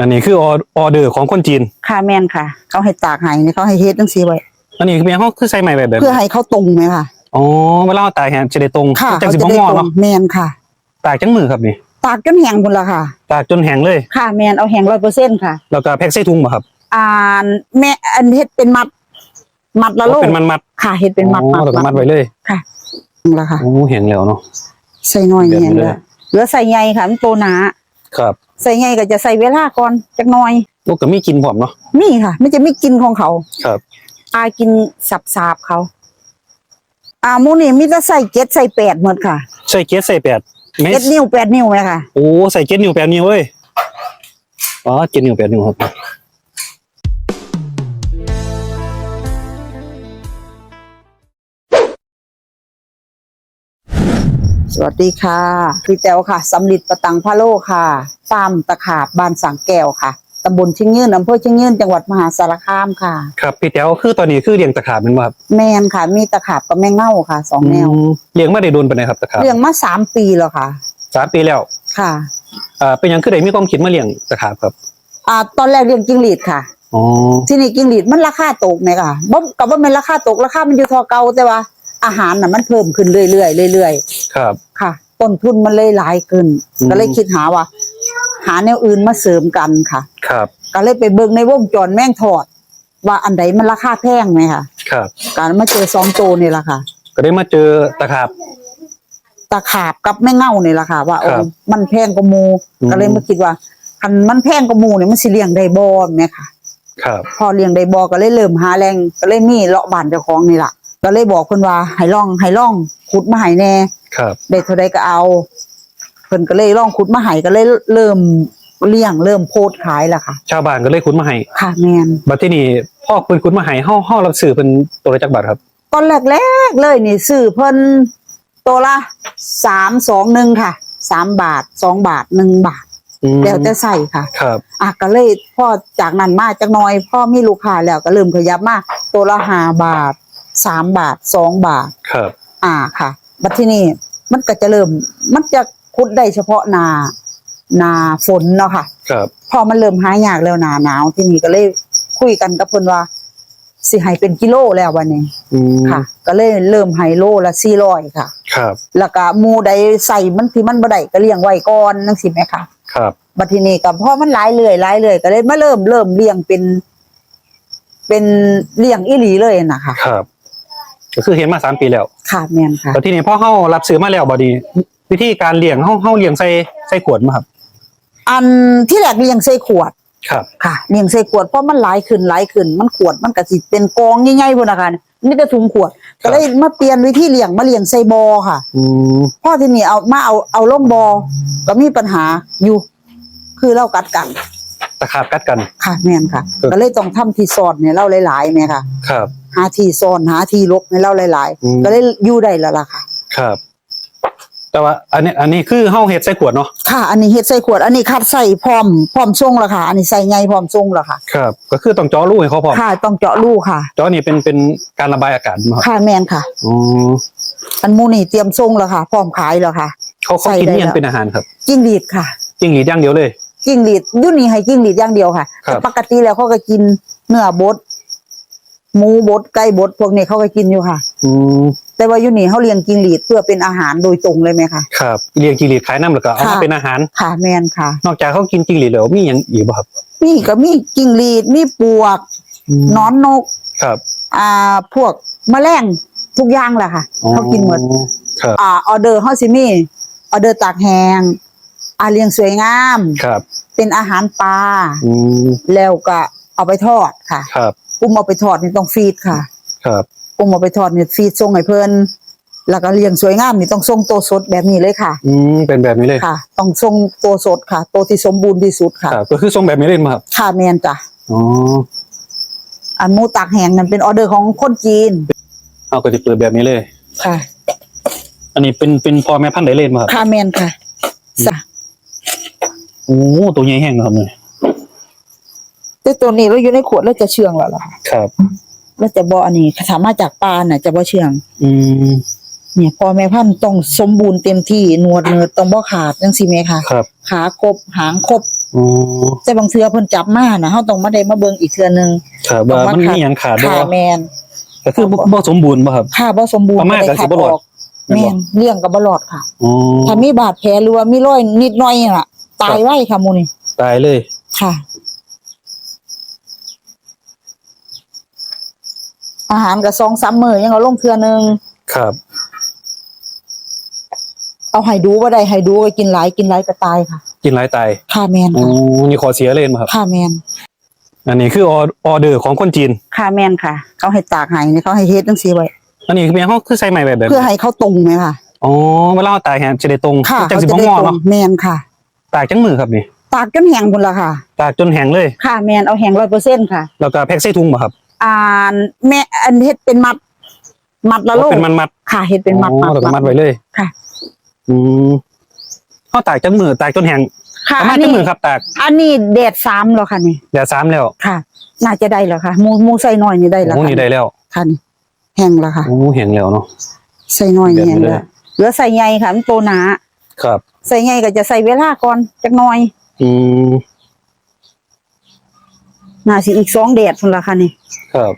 อันนี้คือออออเดอร์ของคนจีน ค่ะแมนค่ะ เขาให้ตากให้นี่เขาให้เฮ็ดจังซี่ไว้อันนี้เป็นเขาคือใส่ใหม่แบบแบบเพื่อให้เขาตรงไหมค่ะอ๋อเวลาเราตากแห้งจะได้ตรงค่ะจังเขาสิจะบ่ได้งอตรเนาะงแมนค่ะ ตากจังมือครับนี่ตากจนแห้งพุ่นละค่ะ ตากจนแห้งเลยค่ะแมนเอาแห้ง100%ค่ะ แล้วก็แพ็คใส่ถุงบ่ครับ อ่าแม่อันเฮ็ดเป็นมัด มัดละโลเป็นมันมัดค่ะเฮ็ดเป็นมัดอ๋อแล้วก็มัดไว้เลยค่ะนั่นละค่ะโอ้แห้งแล้วเนาะใส่น้อยแบบนี้แห้งเลยเลยเหลือใส่ใหญ่ค่ะมันโตหนาครับ ใส่ใหญ่ก็จะใส่เวลาก่อนจักหน่อยโอ้ก็มีกินพร้อมเนาะมีค่ะไม่จะไม่กินของเขา ครับอากินสับสาบๆเขา อ่าหมูนี่มีแต่ใส่เจ็ดใส่แปดหมดค่ะใส่เกสใส่แปดไม่เจ็ดนิ้วแปดนิ้วไหมค่ะ โอ้ใส่เกสนิ้วแปดนิ้วเว้ยอ๋อเกสนิ้วแปดนิ้วครับ สวัสดีค่ะพี่แต๋วค่ะสำลิดประตังพะโลค่ะฟาร์มตะขาบบ้านสังแก้วค่ะตำบลชิงยืนอำเภอชิงยืนจังหวัดมหาสารคามค่ะ ครับพี่แต๋วคือตอนนี้คือเลี้ยงตะขาบแมันบ่ครับแมนค่ะ มีตะขาบกับแมงเง่าค่ะสองแนวอืมเลี้ยงมาได้โดนปานใดครับตะขาบเลี้ยงมาสามปีแล้วค่ะสามปีแล้วค่ะอ่าเป็นหยังคือได้มีความคิดมาเลี้ยงตะขาบครับอ่าตอนแรกเลี้ยงจิ้งหรีดค่ะอ๋อที่นี่จิ้งหรีดมันราคาตกไหมค่ะบ่กับว่ามันราคาตกราคามันอยู่เทอเก่าแต่ว่า อาหารน่ะมันเพิ่มขึ้นเรื่อยๆเรื่อยๆครับค่ะต้นทุนมันเลยหลายขึ้นอืม ก็เลยคิดหาว่า หาแนวอื่นมาเสริมกันค่ะ ครับก็เลยไปเบิ่งในวงจรแม่งถอด ว่าอันใดมันราคาแพงไหมค่ะครับ การมาเจอสองตัวนี่แหละค่ะ ก็ได้มาเจอตะขาบ ตะขาบกับแม่เง่านี่แหละค่ะ ว่าครับโอ้มันแพงกว่าหมูอืม ก็เลยมาคิดว่าคันมันแพงกว่าหมูเนี่ยมันสิเลี้ยงได้บ่แม่ค่ะ ครับ พอเลี้ยงได้บ่ก็เลยเริ่มหาแรงก็เลยมีเลาะบ้านเจ้าของนี่ล่ะ ก็เลยบอกเพิ่นว่าให้ลองให้ลองขุดมาให้แน่ครับ ได้เท่าใดก็เอาเพิ่นก็เลยลองขุดมาให้ก็เลยเริ่มเลี้ยงเริ่มโพดขายล่ะค่ะ ชาวบ้านก็เลยขุดมาให้ค่ะแมนบัดที่นี่พ่อเพิ่นขุดมาให้เฮาเฮารับซื้อเพิ่นตัวละจักบาทครับ ตอนแรกๆเลยนี่ซื้อเพิ่นตัวละสามสองหนึ่งค่ะสามบาทสองบาทหนึ่งบาท อืมแล้วแต่ใส่ค่ะ ครับ อะก็เลยพ่อจากนั้นมาจากหน้อย พ่อมีลูกค้าแล้วก็เริ่มขยับมาตัวละห้าบาท สามบาทสองบาท ครับ อ่าค่ะ บัดที่นี่มันก็จะเริ่ม มันจะคุดได้เฉพาะนา นาฝนเนาะค่ะ ครับ พอมันเริ่มหายากแล้วหนาหนาวที่นี่ก็เลยคุยกันกับเพิ่นว่า สิให้เป็นกิโลแล้ววันนี้ อืมค่ะ ก็เลยเริ่มให้โลละสี่ร้อยค่ะ ครับ แล้วก็หมูใดใส่มันที่มันบ่ได้ก็เลี้ยงไว้ก่อนจังซี่แหมค่ะ ครับ บัดทีนี้ก็พอมันหลายเรื่อยหลายเรื่อยก็เลยมาเริ่มเริ่มเลี้ยงเป็น เป็นเลี้ยงอีหลีเลยนะคะ ครับ ก็คือเห็นมาสามปีแล้วค่ะแม่นค่ะบัดที่นี่พ่อเฮารับซื้อมาแล้วบัดนี้วิธีการเลี้ยงเฮาเฮาเลี้ยงใส่ใส่ขวดมาครับ อันที่แรกเลี้ยงใส่ขวดครับค่ะเลี้ยงใส่ขวดเพราะมันหลายขึ้นหลายขึ้นมันขวดมันก็สิเป็นกองใหญ่ๆพุ่นนะคะนี่ก็ถุงขวดก็เลยมาเปลี่ยนวิธีเลี้ยงมาเลี้ยงใส่บอค่ะอืมพ่อที่นี่เอามาเอาเอาล่มบอก็มีปัญหาอยู่ คือเรากัดกันตะขาบกัดกัน ค่ะแม่นค่ะครับก็เลยต้องทำที่ซอนเนี่ยเราหลายๆเนี่ยค่ะ ครับ หาที่ซ่อนหาที่ลกให้เราหลาย อืม ๆ ก็เลยอยู่ได้แล้วล่ะค่ะ ครับ แต่ว่า อันนี้ อันนี้คือเฮาเฮ็ดใส่ขวดเนาะค่ะ อันนี้เฮ็ดใส่ขวด อันนี้คัดใส่พร้อมพร้อมส่งแล้วค่ะ อันนี้ใส่ใหญ่พร้อมส่งแล้วค่ะ ครับ ก็คือต้องเจาะรูให้เขาพร้อมค่ะต้องเจาะรูค่ะ เจาะนี่เป็นเป็นการระบายอากาศมาครับค่ะแม่นค่ะ อ๋ออันหมูนี่เตรียมส่งแล้วค่ะ พร้อมขายแล้วค่ะ เขาเขาใส่กินได้เมี่ยงแล้วเป็นอาหารครับจิ้งหรีดค่ะจริงหรืออย่างเดียวเลย จิ้งหรีดอยู่นี่ให้จิ้งหรีดอย่างเดียวค่ะครับ แต่ปกติแล้วเขาก็กินเนื้อบด หมูบดไก่บดพวกนี้เขาก็กินอยู่ค่ะ อืมแต่ว่าอยู่นี่เขาเลี้ยงจิ้งหรีดเพื่อเป็นอาหารโดยตรงเลยไหมคะ ครับเลี้ยงจิงหรีดขายน้ำแล้วก็เอามาค่ะ เป็นอาหาร ค่ะแม่นค่ะ นอกจากเขากินจิงหรีดแล้วมีอย่างอีกบ่ครับมีก็มีจิ้งหรีดมีปวกหนอนนก ครับอ่าพวกแมลงทุกอย่างแหละค่ะอ๋อเขากินหมด ครับอ่าออเดอร์เฮาสิมีออเดอร์ตากแห้งอาเลี้ยงสวยงาม ครับเป็นอาหารปลาอืมแล้วก็เอาไปทอดค่ะ ครับ อุ้มเอาไปทอดนี่ต้องฟีดค่ะ ครับอุ้มเอาไปทอดนี่ฟีดส่งให้เพิ่นแล้วก็เลี้ยงสวยงามนี่ต้องส่งตัวสดแบบนี้เลยค่ะ อืมเป็นแบบนี้เลยค่ะ ต้องส่งตัวสดค่ะตัวที่สมบูรณ์ที่สุดค่ะ ครับก็คือทรงแบบนี้เลยมาครับค่ะแมนจ้ะ อ๋ออันหมูตากแห้งนั่นเป็นออเดอร์ของคนจีน เอาก็จะเปิดแบบนี้เลย ค่ะ อันนี้เป็นเป็นพ่อแม่พันธุ์ไดเล่นมาครับค่ะแมนค่ะจ้ะโอ้ตัวใหญ่แห้งนะครับเนี่ย แต่ตัวนี้เราอยู่ในขวดแล้วจะเชื่องแล้วล่ะค่ะครับแล้วจะบออันนี้ถ้ามาจากปลาน่ะ จะบ่เชื่อง อืมเนี่ยพอแม่พันธุ์ต้องสมบูรณ์เต็มที่หนวดเนื้อต้องบ่ขาดจังซี่แม่ค่ะครับ ขาครบหางครบอ๋อแต่บางเทื่อเพิ่นจับมาน่ะเฮาต้องมาได้มาเบิ่งอีกเทื่อนึงครับว่ามันมีหยังขาดบ่ค่ะแม่นก็คือบ่บ่สมบูรณ์บ่ครับค่าบ่สมบูรณ์ประมาณบ่ได้ก็สิขัดบ่รออดอกแม่นเลี้ยงก็บ่รอดค่ะอ๋อถ้ามีบาดแผลหรือว่ามีรอยนิดหน่อยน่ะ ตายไวค่ะหมู่นี่ตายเลยค่ะ อาหารก็2-3มื้อยังเอาลงเทื่อนึงครับ เอาให้ดูบ่ได้ให้ดูก็กินหลายกินหลายก็ตายค่ะกินหลายตายค่าแม่นอ๋อค่ะนี่ขอเสียเลยเห็นบ่ครับ ค่าแม่นอันนี้คือออออเดอร์ของคนจีน ค่าแม่นค่ะ เขาให้ตากให้นี่เขาให้เฮ็ดจังซี่ไว้อันนี้คือเมียเขาคือใส่ใหม่แบบแบบเพื่อให้เขาตรงไหมค่ะ อ๋อเวลาเราตายแฮมจะได้ตรงค่ะจังเขาสิจะบ่ได้งอตรงเนาะแม่นค่ะ ตากจังมือครับนี่ ตากจนแห้งพุ่นละค่ะ ตากจนแห้งเลย ค่ะแม่นเอาแห้ง100%ค่ะ แล้วก็แพ็คใส่ถุงบ่ครับ อ่าแม่อันเฮ็ดเป็นมัด มัดละโลเป็นมันมัดค่ะเฮ็ดเป็นมัดอ๋อแล้วก็มัดไว้เลยค่ะ อืมเขาตากจังมือตากจนแห้งค่ะประมาอัณนจังนี้มือครับตาก อันนี้แดดซ้ำแล้วค่ะนี่เดี๋ยวสามแล้วค่ะ น่าจะได้แล้วค่ะหมูหมูใส่น้อยนี่ได้แล้วโอ้ค่ะนี่ได้แล้วค่ะนี่แห้งแล้วค่ะโอ้แห้งแล้วเนาะใส่น้อยนี่แห้งเดือดไปเลแล้ยวเหลือใส่ใหญ่ค่ะมันโตหนาครับ ใส่ใหญ่ก็จะใส่เวลาก่อนจักหน่อย อืม น่าสิอีกสองแดดพุ่นละค่ะนี่ ครับ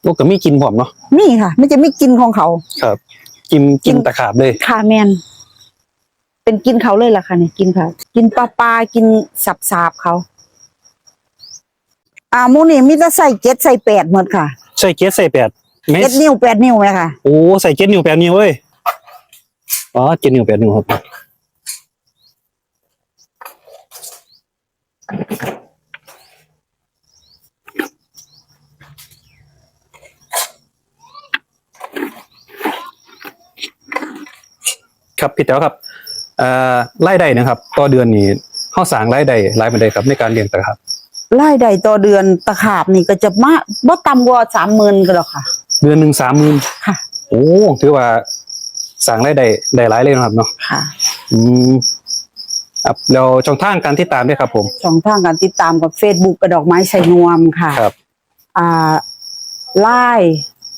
โอ้ก็มีกินพร้อมเนาะนี่ค่ะ มันจะไม่กินของเขา ครับ กินกินกินตะขาบเลยค่ะแมน เป็นกินเขาเลยล่ะค่ะเนี่ยกินเขากินปลาปลากินสับสาบเขา อ่าหมูนี่มีแต่ใส่เจ็ดใส่แปดหมดค่ะใส่เกสใส่แปดไม่เจ็ดนิ้วแปดนิ้วไหมค่ะ โอ้ใส่เจ็ดนิ้วแปดนิ้วเว้ยอ๋อเจ็ดนิ้วแปดนิ้วครับ ครับพี่แต๋วครับเอ่อรายได้นะครับต่อเดือนนี่เข้าสร้างรายได้รายบันไดครับในการเลี้ยงตะครับรายได้ต่อเดือนตะขาบนี่ก็จะมาบ่ต่ำกว่าสามหมื่นก็แล้วค่ะ เดือนหนึ่งสามหมื่นค่ะ โอ้ถือว่าสร้างรายได้ได้หลายเลยนะครับเนาะค่ะ อืมครับแล้วช่องทางการติดตามด้วยครับ ผมช่องทางการติดตามกับ Facebook กระดอกไม้ใส่นวมค่ะครับ อ่าไล่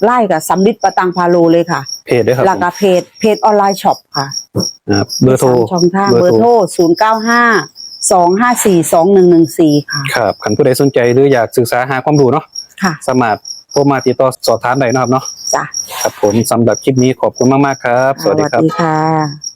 ไล่กับสัมฤทธิ์ประตังพาโลเลยค่ะเพจด้วยครับแล้วผมก็เพจเพจออนไลน์ช็อปค่ะครับเบอร์โทรสามช่องทางเบอร์โทรศูนย์เก้าห้าสองห้าสี่สองหนึ่งหนึ่งสี่ค่ะครับคันผู้ใดสนใจหรืออยากศึกษาหาความรู้เนาะค่ะสามารถโทรมาติดต่อสอบถามได้นะครับเนาะจ้ะครับผมสำหรับคลิปนี้ขอบคุณมากๆครับ สวัสดีครับค่ะ